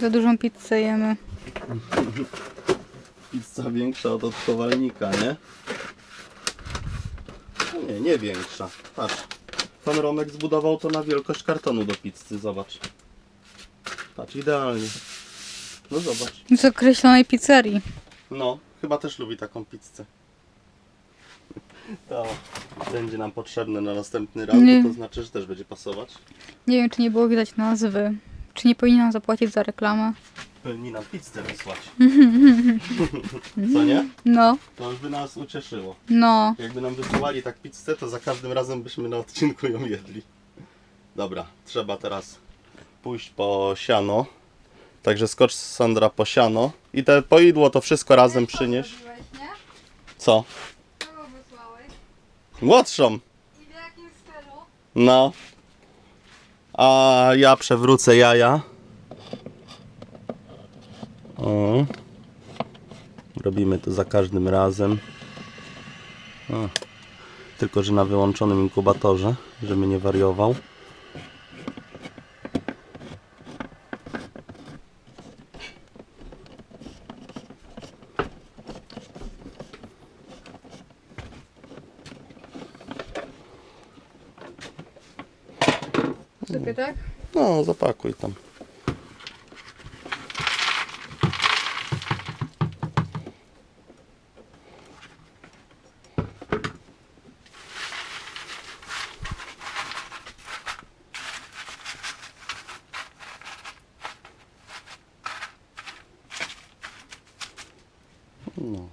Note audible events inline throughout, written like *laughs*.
Za dużą pizzę jemy. Pizza większa od odchowalnika, nie? No nie, nie większa. Patrz. Pan Romek zbudował to na wielkość kartonu do pizzy, zobacz. Patrz, idealnie. No zobacz. Z określonej pizzerii. No, chyba też lubi taką pizzę. To będzie nam potrzebne na następny raz, bo to znaczy, że też będzie pasować. Nie wiem, czy nie było widać nazwy. Czy nie powinnam zapłacić za reklamę? Powinni nam pizzę wysłać. *laughs* Co nie? No, To już by nas ucieszyło. no. Jakby nam wysyłali tak pizzę, to za każdym razem byśmy na odcinku ją jedli. Dobra, trzeba teraz pójść po siano. Także skocz Sandra po siano. I te poidło to wszystko razem przynieś. Co? Kogo wysłałeś? Młodszą. I w jakim stylu? No. A ja przewrócę jaja. O. Robimy to za każdym razem. O. Tylko, że na wyłączonym inkubatorze, żeby nie wariował. Tak? No, zapakuj tam. No.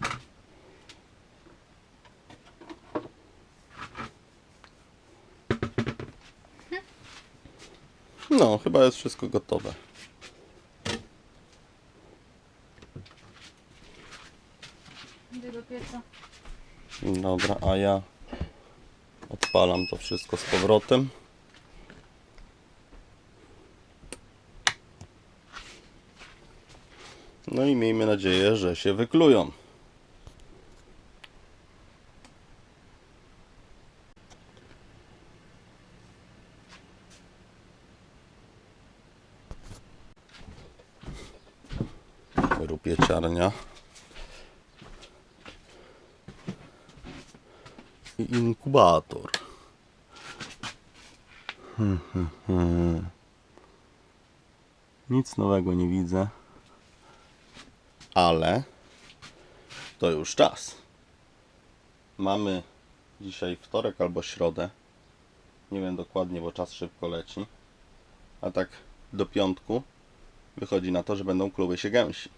No, chyba jest wszystko gotowe. Idę do pieca. Dobra, a ja odpalam to wszystko z powrotem. No i miejmy nadzieję, że się wyklują. Hmm, hmm, hmm. Nic nowego nie widzę, ale to już czas. Mamy dzisiaj wtorek albo środę. Nie wiem dokładnie, bo czas szybko leci. A tak do piątku wychodzi na to, że będą kluby się gęsi.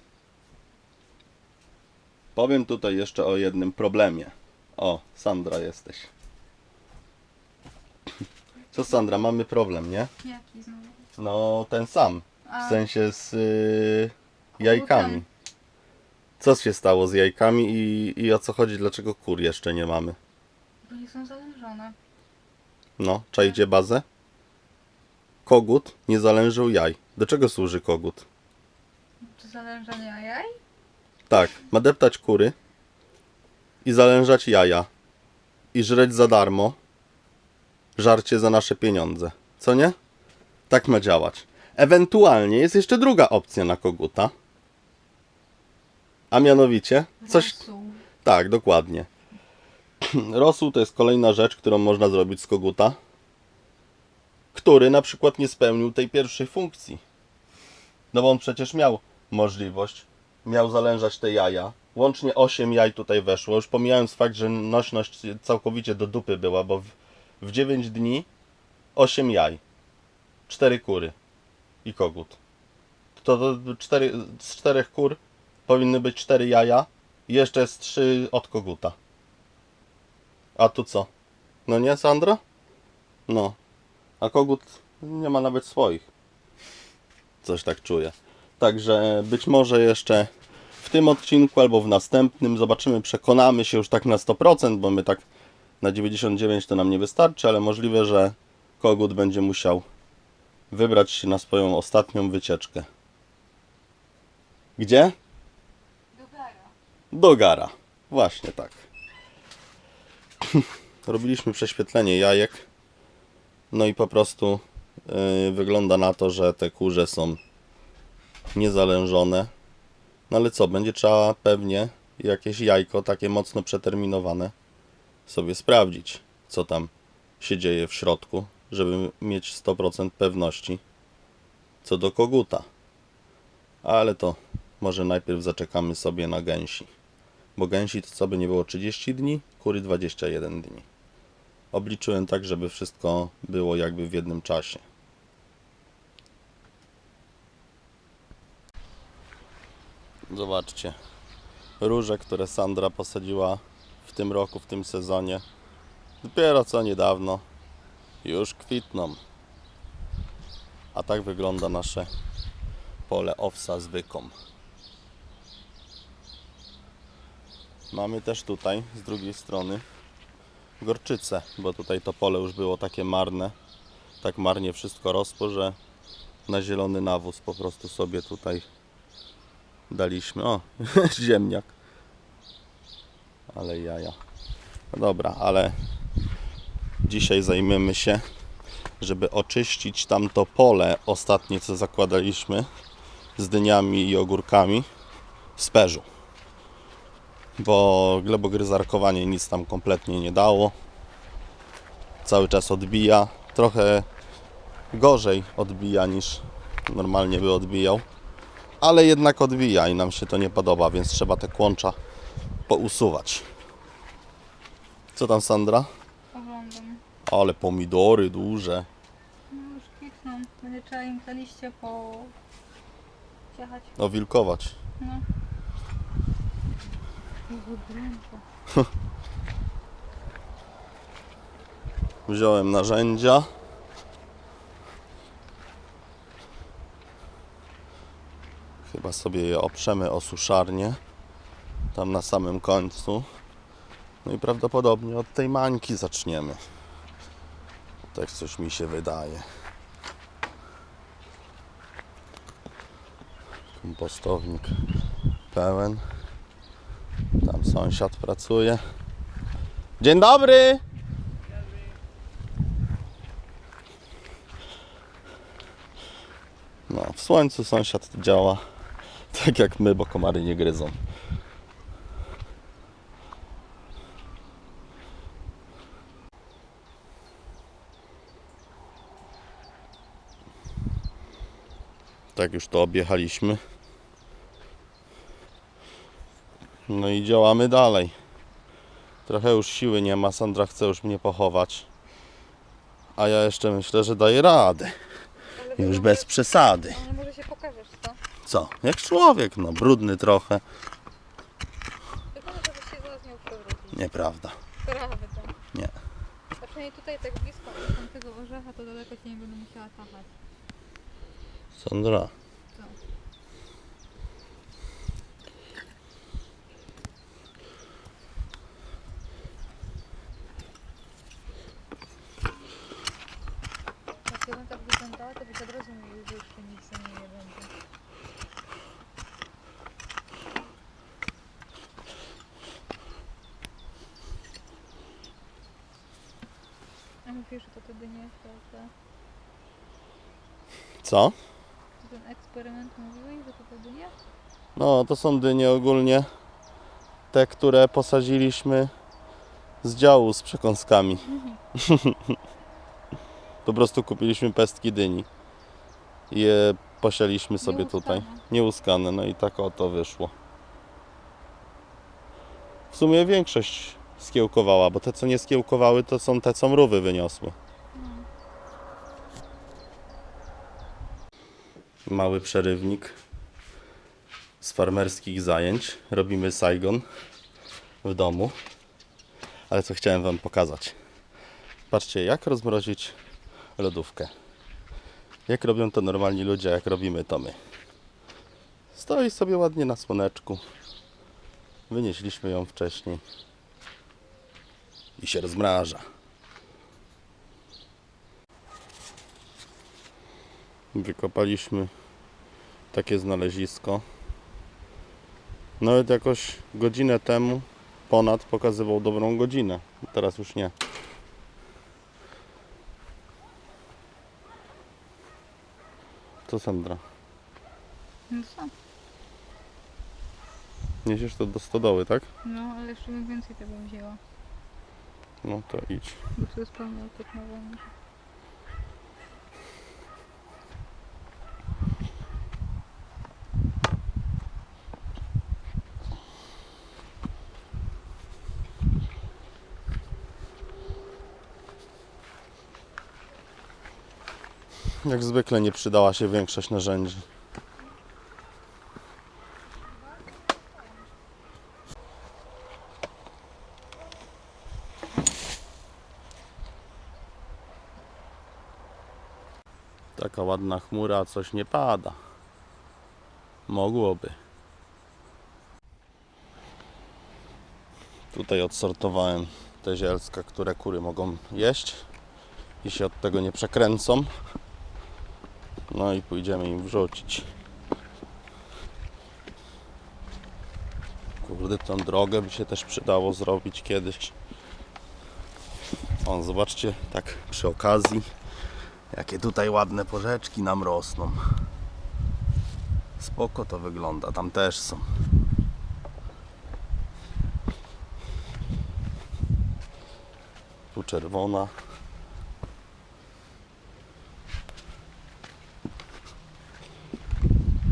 Powiem tutaj jeszcze o jednym problemie. O, Sandra jesteś. Co Sandra, mamy problem, nie? Jaki znowu? No, ten sam. A. W sensie z y, jajkami. Co się stało z jajkami i, i o co chodzi, dlaczego kur jeszcze nie mamy? Bo nie są zależone. No, czajcie bazę? Kogut nie zalężył jaj. Do czego służy kogut? Czy zalężanie jaj? Tak, ma deptać kury i zalężać jaja i żreć za darmo żarcie za nasze pieniądze. Co nie? Tak ma działać. Ewentualnie jest jeszcze druga opcja na koguta. A mianowicie coś. Rosół. Tak, dokładnie. *clears throat* Rosół to jest kolejna rzecz, którą można zrobić z koguta, który na przykład nie spełnił tej pierwszej funkcji. No bo on przecież miał możliwość, miał zalężać te jaja. Łącznie 8 jaj tutaj weszło, już pomijając fakt, że nośność całkowicie do dupy była, bo w, w 9 dni 8 jaj, 4 kury i kogut. To, to 4, z 4 kur powinny być 4 jaja i jeszcze jest 3 od koguta. A tu co? No nie, Sandra? No. A kogut nie ma nawet swoich. Coś tak czuję. Także być może jeszcze w tym odcinku albo w następnym zobaczymy, przekonamy się już tak na 100%, bo my tak na 99 to nam nie wystarczy, ale możliwe, że kogut będzie musiał wybrać się na swoją ostatnią wycieczkę. Gdzie? Do gara. Do gara. Właśnie tak. *laughs* Robiliśmy prześwietlenie jajek. No i po prostu yy, wygląda na to, że te kurze są niezalężone. No ale co, będzie trzeba pewnie jakieś jajko takie mocno przeterminowane sobie sprawdzić, co tam się dzieje w środku, żeby mieć 100% pewności co do koguta. Ale to może najpierw zaczekamy sobie na gęsi. Bo gęsi to co by nie było 30 dni, kury 21 dni. Obliczyłem tak, żeby wszystko było jakby w jednym czasie. Zobaczcie. Róże, które Sandra posadziła tym roku, w tym sezonie. Dopiero co niedawno już kwitną. A tak wygląda nasze pole owsa z. Mamy też tutaj z drugiej strony gorczycę, bo tutaj to pole już było takie marne. Tak marnie wszystko rosło, że na zielony nawóz po prostu sobie tutaj daliśmy. O, *laughs* ziemniak. Ale jaja. No dobra, ale dzisiaj zajmiemy się, żeby oczyścić tamto pole ostatnie, co zakładaliśmy z dyniami i ogórkami z perzu. Bo glebogryzarkowanie nic tam kompletnie nie dało. Cały czas odbija. Trochę gorzej odbija niż normalnie by odbijał. Ale jednak odbija i nam się to nie podoba, więc trzeba te kłącza pousuwać. Co tam Sandra? Oglądam. Ale pomidory duże. No już kwitną. Będzie trzeba im te liście po... Ciechać. No. Gorąco. *laughs* Wziąłem narzędzia. Chyba sobie je oprzemy o suszarnię. Tam na samym końcu. No i prawdopodobnie od tej mańki zaczniemy. Tak coś mi się wydaje. Kompostownik pełen. Tam sąsiad pracuje. Dzień dobry! No, w słońcu sąsiad działa tak jak my, bo komary nie gryzą. Tak już to objechaliśmy. No i działamy dalej. Trochę już siły nie ma, Sandra chce już mnie pochować. A ja jeszcze myślę, że daję radę. Ale Już bez przesady. Ale może się pokażesz, co? Co? Jak człowiek, no brudny trochę. Tylko żebyś się zaraz nie. Nieprawda. Prawda. Nie. A przynajmniej tutaj tak blisko od tamtego orzecha, to daleko się nie będę musiała tachać. Sandra. Co? Jak ja bym tak wyglądała, to byś od razu mówił, że jeszcze nic ze mnie nie będzie. A mówisz, że to wtedy nie jest Co? Ten eksperyment mówiłeś, że to wtedy nie? No, to są dynie ogólnie te, które posadziliśmy z działu z przekąskami. *laughs* po prostu kupiliśmy pestki dyni i je posialiśmy sobie tutaj. Nieuskane, no i tak oto wyszło. W sumie większość skiełkowała, bo te co nie skiełkowały to są te co mrówy wyniosły. Mały przerywnik z farmerskich zajęć. Robimy Saigon w domu. Ale co chciałem Wam pokazać. Patrzcie, jak rozmrozić lodówkę. Jak robią to normalni ludzie, jak robimy to my. Stoi sobie ładnie na słoneczku. Wynieśliśmy ją wcześniej. I się rozmraża. Wykopaliśmy takie znalezisko. Nawet jakoś godzinę temu ponad pokazywał dobrą godzinę. Teraz już nie. Co Sandra? No co? Niesiesz to do stodoły, tak? No, ale jeszcze bym więcej tego wzięła. No to idź. Bo to jest pełno opakowania. Jak zwykle nie przydała się większość narzędzi. Taka ładna chmura, coś nie pada. Mogłoby. Tutaj odsortowałem te zielska, które kury mogą jeść i się od tego nie przekręcą. No i pójdziemy im wrzucić. Kurde, tą drogę by się też przydało zrobić kiedyś. O, zobaczcie, tak przy okazji, jakie tutaj ładne porzeczki nam rosną. Spoko to wygląda, tam też są. Tu czerwona.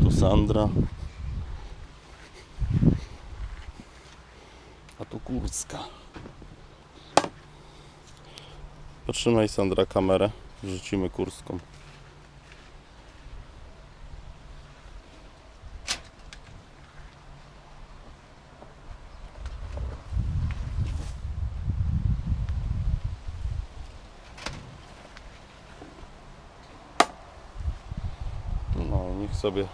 Tu Sandra. A tu Kurska. Potrzymaj Sandra kamerę. Wrzucimy Kurską. No, sobie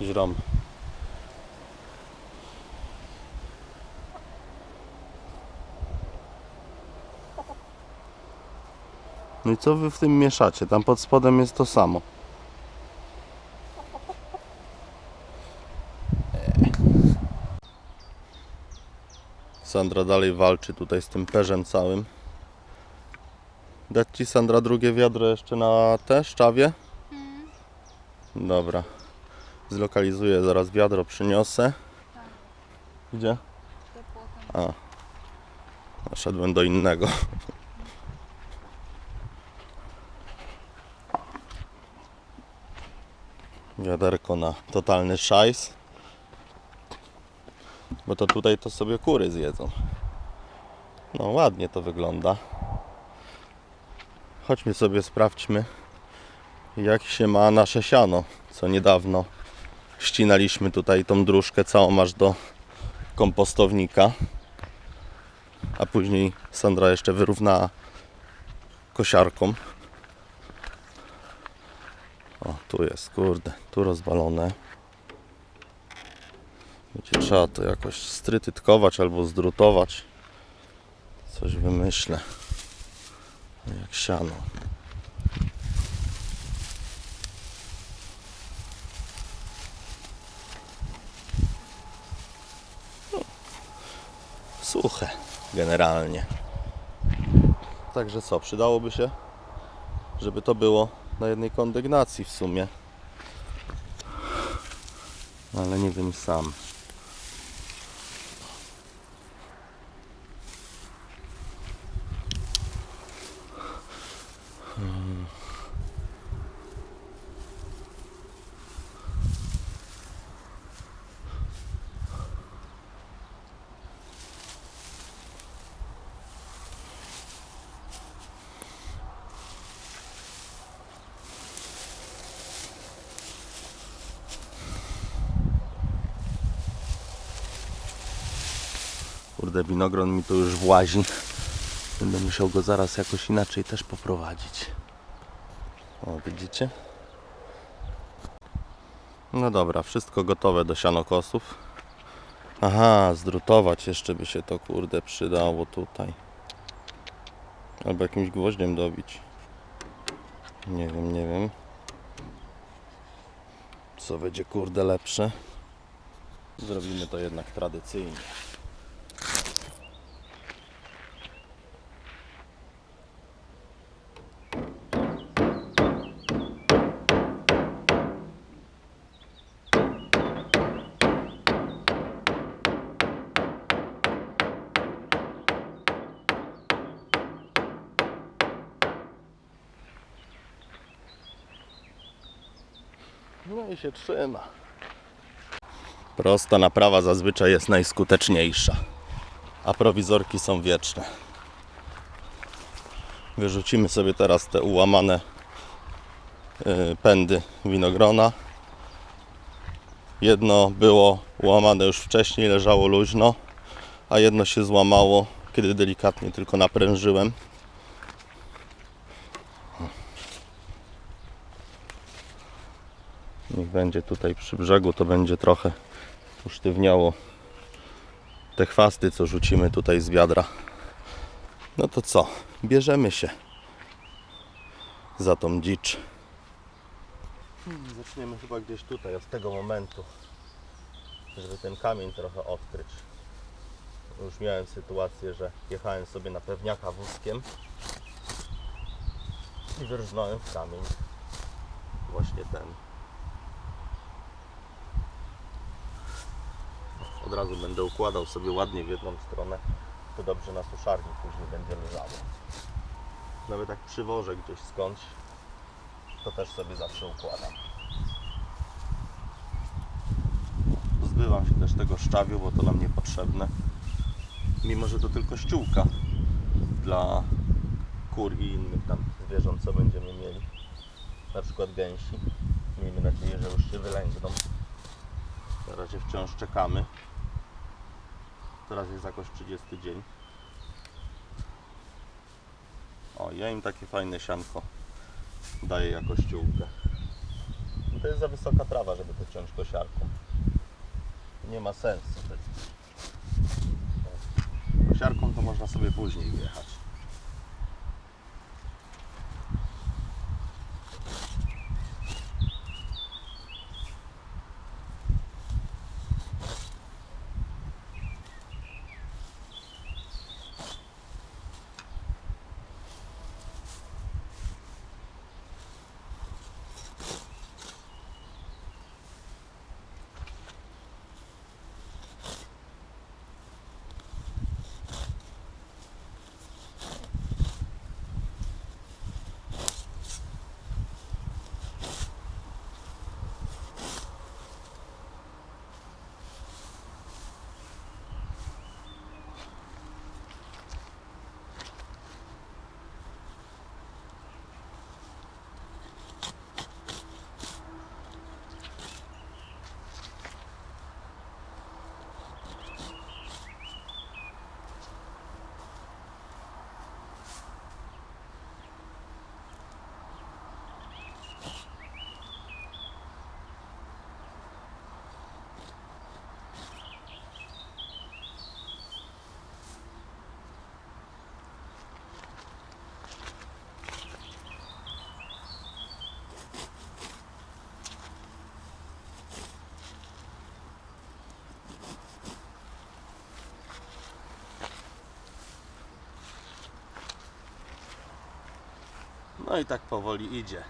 żram. No i co wy w tym mieszacie? Tam pod spodem jest to samo. Sandra dalej walczy tutaj z tym perzem całym. Dać ci Sandra drugie wiadro jeszcze na te szczawie? Dobra. Zlokalizuję zaraz wiadro, przyniosę. Gdzie? A. Szedłem do innego. Wiaderko na totalny szajs. Bo to tutaj to sobie kury zjedzą. No ładnie to wygląda. Chodźmy sobie sprawdźmy jak się ma nasze siano, co niedawno ścinaliśmy tutaj tą dróżkę całą aż do kompostownika. A później Sandra jeszcze wyrównała kosiarką. O, tu jest, kurde, tu rozwalone. Będzie trzeba to jakoś strytytkować albo zdrutować. Coś wymyślę. Jak siano. Suche generalnie. Także co, przydałoby się, żeby to było na jednej kondygnacji w sumie. Ale nie wiem sam. Kurde, winogron mi tu już włazi. Będę musiał go zaraz jakoś inaczej też poprowadzić. O, widzicie? No dobra, wszystko gotowe do sianokosów. Aha, zdrutować jeszcze by się to kurde przydało tutaj. Albo jakimś gwoździem dobić. Nie wiem, nie wiem. Co będzie kurde lepsze. Zrobimy to jednak tradycyjnie. No i się trzyma. Prosta naprawa zazwyczaj jest najskuteczniejsza, a prowizorki są wieczne. Wyrzucimy sobie teraz te ułamane y, pędy winogrona. Jedno było łamane już wcześniej, leżało luźno, a jedno się złamało, kiedy delikatnie tylko naprężyłem. Niech będzie tutaj przy brzegu, to będzie trochę usztywniało te chwasty, co rzucimy tutaj z wiadra. No to co? Bierzemy się za tą dzicz. Hmm, Zaczniemy chyba gdzieś tutaj, od tego momentu, żeby ten kamień trochę odkryć. Już miałem sytuację, że jechałem sobie na pewniaka wózkiem i wyrżnąłem w kamień właśnie ten. Od razu będę układał sobie ładnie w jedną stronę, to dobrze na suszarni później będzie leżało. Nawet jak przywożę gdzieś skądś, to też sobie zawsze układam. Pozbywam się też tego szczawiu, bo to nam niepotrzebne. Mimo, że to tylko ściółka dla kur i innych tam zwierząt, co będziemy mieli. Na przykład gęsi. Miejmy nadzieję, że już się wylęgną. Na razie wciąż czekamy. Teraz jest jakoś 30 dzień. O, ja im takie fajne sianko daję jako ściółkę. No To jest za wysoka trawa, żeby to ciąć kosiarką. Nie ma sensu. Kosiarką to można sobie później wjechać. No i tak powoli idzie.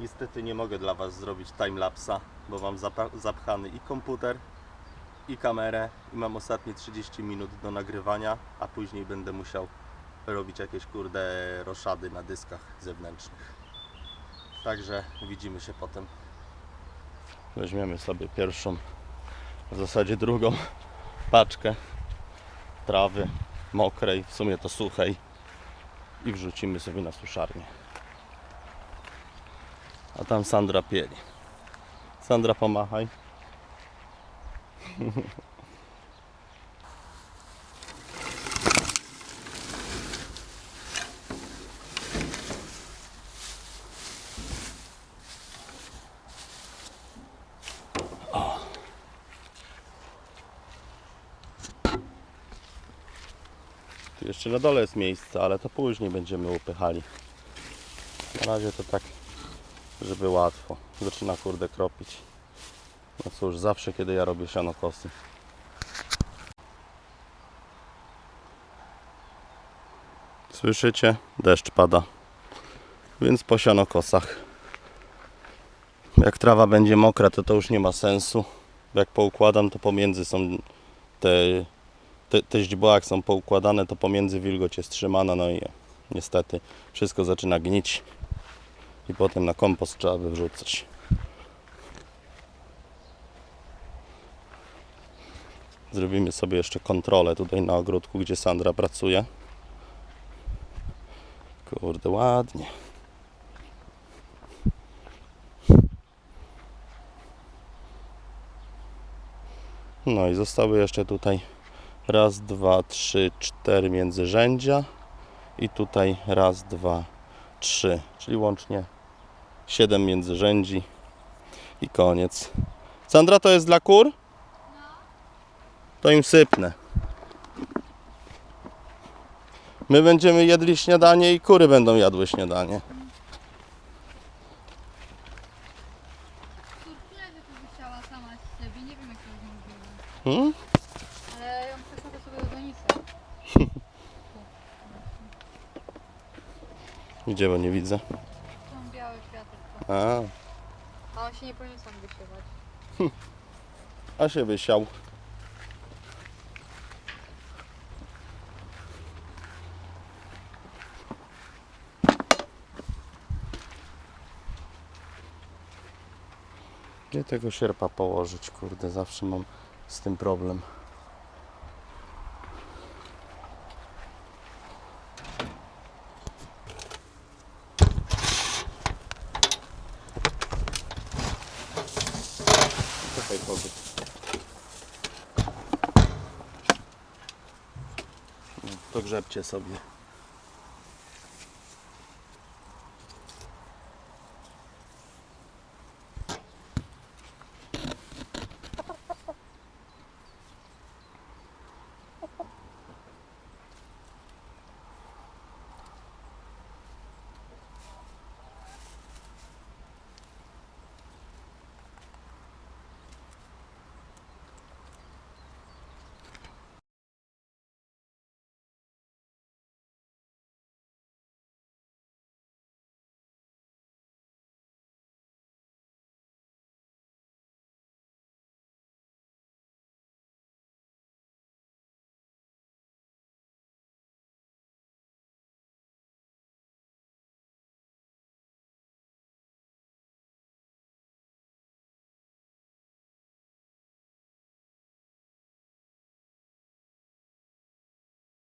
Niestety nie mogę dla Was zrobić timelapsa, bo mam zapchany i komputer, i kamerę, i mam ostatnie 30 minut do nagrywania, a później będę musiał robić jakieś kurde roszady na dyskach zewnętrznych. Także widzimy się potem. Weźmiemy sobie pierwszą, w zasadzie drugą paczkę trawy mokrej, w sumie to suchej i wrzucimy sobie na suszarnię. A tam Sandra pieli. Sandra pomachaj. *laughs* jeszcze na dole jest miejsce, ale to później będziemy upychali. Na razie to tak, żeby łatwo. Zaczyna kurde kropić. No cóż, zawsze kiedy ja robię sianokosy. Słyszycie? Deszcz pada. Więc po sianokosach. Jak trawa będzie mokra, to to już nie ma sensu. Jak poukładam, to pomiędzy są te te, te źdźbła jak są poukładane, to pomiędzy wilgoć jest trzymana, no i niestety wszystko zaczyna gnić i potem na kompost trzeba by wrzucać. Zrobimy sobie jeszcze kontrolę tutaj na ogródku, gdzie Sandra pracuje. Kurde, ładnie. No i zostały jeszcze tutaj raz, dwa, trzy, cztery międzyrzędzia i tutaj raz, dwa, trzy, czyli łącznie siedem międzyrzędzi i koniec. Sandra, to jest dla kur? To im sypnę. My będziemy jedli śniadanie i kury będą jadły śniadanie. Turkulezy tu wysiała sama z siebie, nie wiem jak to zrobiła. Hmm? Ale ją przesadzę sobie do donisy. Gdzie, bo nie widzę. Białe kwiaty. A, A on się nie powinien sam wysiewać. *laughs* a się wysiał. Gdzie tego sierpa położyć? Kurde, zawsze mam z tym problem. tinha essa.